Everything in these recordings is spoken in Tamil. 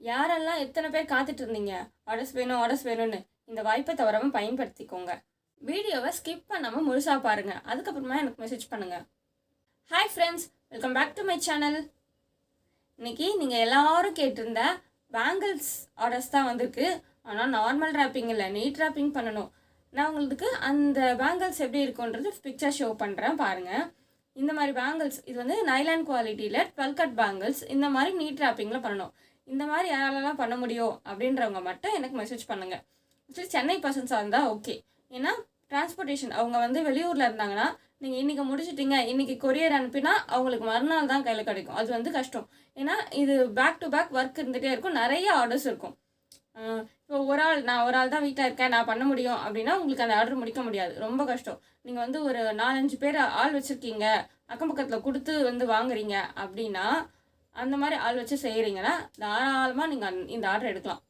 யாரெல்லாம் எத்தனை பேர் காத்துட்டு இருந்தீங்க ஆர்டர்ஸ் வேணும் ஆர்டர்ஸ் வேணும்னு. இந்த வாய்ப்பை தவறாமல் பயன்படுத்திக்கோங்க. வீடியோவை ஸ்கிப் பண்ணாமல் முழுசாக பாருங்கள் அதுக்கப்புறமா எனக்கு மெசேஜ் பண்ணுங்கள் hi friends welcome back to my channel இன்னைக்கு நீங்கள் எல்லாரும் கேட்டிருந்த பேங்கிள்ஸ் ஆர்டர்ஸ் தான் வந்திருக்கு. ஆனால் நார்மல் ரேப்பிங் இல்லை. நீட் ரேப்பிங் பண்ணணும். நான் உங்களுக்கு அந்த பேங்கிள்ஸ் எப்படி இருக்குன்றது பிக்சர் ஷோ பண்ணுறேன் பாருங்கள் இந்த மாதிரி பேங்கிள்ஸ் இது வந்து நைலான் குவாலிட்டியில் டுவெல் கட் பேங்கிள்ஸ் இந்த மாதிரி நீட் ரேப்பிங்கில் பண்ணணும். இந்த மாதிரி யாராலலாம் பண்ண முடியும் அப்படின்றவங்க மட்டும் எனக்கு மெசேஜ் பண்ணுங்கள் ஆக்சுவலி சென்னை பர்சன்ஸாக இருந்தால் ஓகே ஏன்னா டிரான்ஸ்போர்ட்டேஷன் அவங்க வந்து வெளியூரில் இருந்தாங்கன்னா நீங்கள் இன்றைக்கி முடிச்சிட்டிங்க இன்றைக்கி கொரியர் அனுப்பினா அவங்களுக்கு மறுநாள் தான் கையில் கிடைக்கும். அது வந்து கஷ்டம். ஏன்னா இது பேக் டு பேக் ஒர்க் இருந்துகிட்டே இருக்கும். நிறைய ஆர்டர்ஸ் இருக்கும். இப்போ ஒரு ஆள் நான் ஒரு ஆள் தான் வீட்டில் இருக்கேன் நான் பண்ண முடியும் அப்படின்னா உங்களுக்கு அந்த ஆர்டர் முடிக்க முடியாது. ரொம்ப கஷ்டம். நீங்கள் வந்து ஒரு நாலஞ்சு பேர் ஆள் வச்சுருக்கீங்க அக்கம் பக்கத்தில் கொடுத்து வந்து வாங்குறீங்க அப்படின்னா அந்த மாதிரி ஆள் வச்சு செய்கிறீங்கன்னா தாராளமாக நீங்கள் இந்த ஆர்டர் எடுக்கலாம்.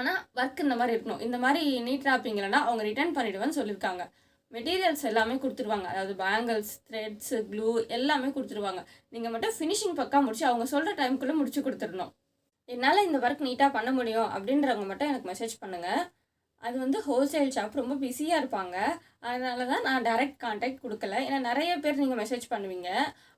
ஆனால் ஒர்க் இந்த மாதிரி இருக்கணும். இந்த மாதிரி நீட் ராப்பிங் அவங்க ரிட்டர்ன் பண்ணிவிடுவேன்னு சொல்லியிருக்காங்க மெட்டீரியல்ஸ் எல்லாமே கொடுத்துருவாங்க. அதாவது பேங்கிள்ஸ் த்ரெட்ஸு க்ளூ எல்லாமே கொடுத்துருவாங்க. நீங்கள் மட்டும் ஃபினிஷிங் பக்கா முடிச்சு அவங்க சொல்கிற டைமுக்குள்ளே முடிச்சு கொடுத்துடணும். என்னால் இந்த ஒர்க் நீட்டாக பண்ண முடியும் அப்படின்றவங்க மட்டும் எனக்கு மெசேஜ் பண்ணுங்கள் அது வந்து ஹோல்சேல் ஷாப் ரொம்ப பிஸியாக இருப்பாங்க. அதனால தான் நான் டைரக்ட் கான்டாக்ட் கொடுக்கல. ஏன்னா நிறைய பேர் நீங்கள் மெசேஜ் பண்ணுவீங்க.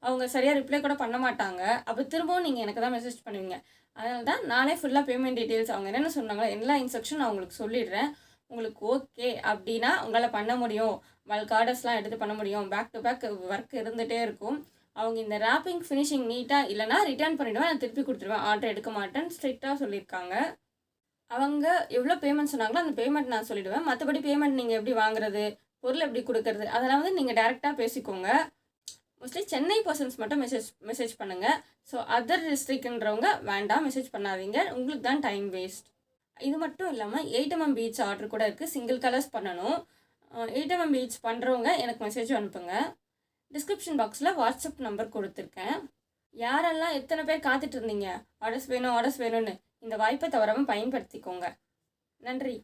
அவங்க சரியாக ரிப்ளை கூட பண்ண மாட்டாங்க. அப்போ திரும்பவும் நீங்கள் எனக்கு தான் மெசேஜ் பண்ணுவீங்க. அதனால தான் நானே ஃபுல்லாக பேமெண்ட் டீட்டெயில்ஸ் அவங்க என்னென்ன சொன்னாங்களோ எல்லா இன்ஸ்ட்ரக்ஷன் நான் உங்களுக்கு சொல்லிடுறேன். உங்களுக்கு ஓகே அப்படின்னா உங்களால் பண்ண முடியும். பல்க் ஆர்டர்ஸ்லாம் எடுத்து பண்ண முடியும். பேக் டு பேக் ஒர்க் இருந்துகிட்டே இருக்கும். அவங்க இந்த ரேப்பிங் ஃபினிஷிங் நீட்டாக இல்லைனா ரிட்டர்ன் பண்ணிவிடுவேன் நான் திருப்பி கொடுத்துருவேன். ஆர்டர் எடுக்க மாட்டேன்னு ஸ்ட்ரிக்டாக சொல்லியிருக்காங்க. அவங்க எவ்வளோ பேமெண்ட் சொன்னாங்களோ அந்த பேமெண்ட் நான் சொல்லிவிடுவேன் மற்றபடி பேமெண்ட் நீங்கள் எப்படி வாங்குறது பொருள் எப்படி கொடுக்கறது அதெல்லாம் வந்து நீங்கள் டேரெக்டாக பேசிக்கோங்க. மோஸ்ட்லி சென்னை பர்சன்ஸ் மட்டும் மெசேஜ் மெசேஜ் பண்ணுங்கள் ஸோ அதர் டிஸ்ட்ரிக்ட்ன்றவங்க வேண்டாம் மெசேஜ் பண்ணாதீங்க. உங்களுக்கு தான் டைம் வேஸ்ட் இது மட்டும் இல்லாமல் எயிட் எம்எம் பீச் ஆர்டர் கூட இருக்குது சிங்கிள் கலர்ஸ் பண்ணணும். எயிட் எம்எம் பீச் பண்ணுறவங்க எனக்கு மெசேஜ் அனுப்புங்க. டிஸ்கிரிப்ஷன் பாக்ஸில் வாட்ஸ்அப் நம்பர் கொடுத்துருக்கேன். யாரெல்லாம் எத்தனை பேர் காத்துட்டு இருந்தீங்க? ஆர்டர்ஸ் வேணும் ஆர்டர்ஸ் வேணும்னு. இந்த வாய்ப்பை தவறாமல் பயன்படுத்திக்கோங்க. நன்றி.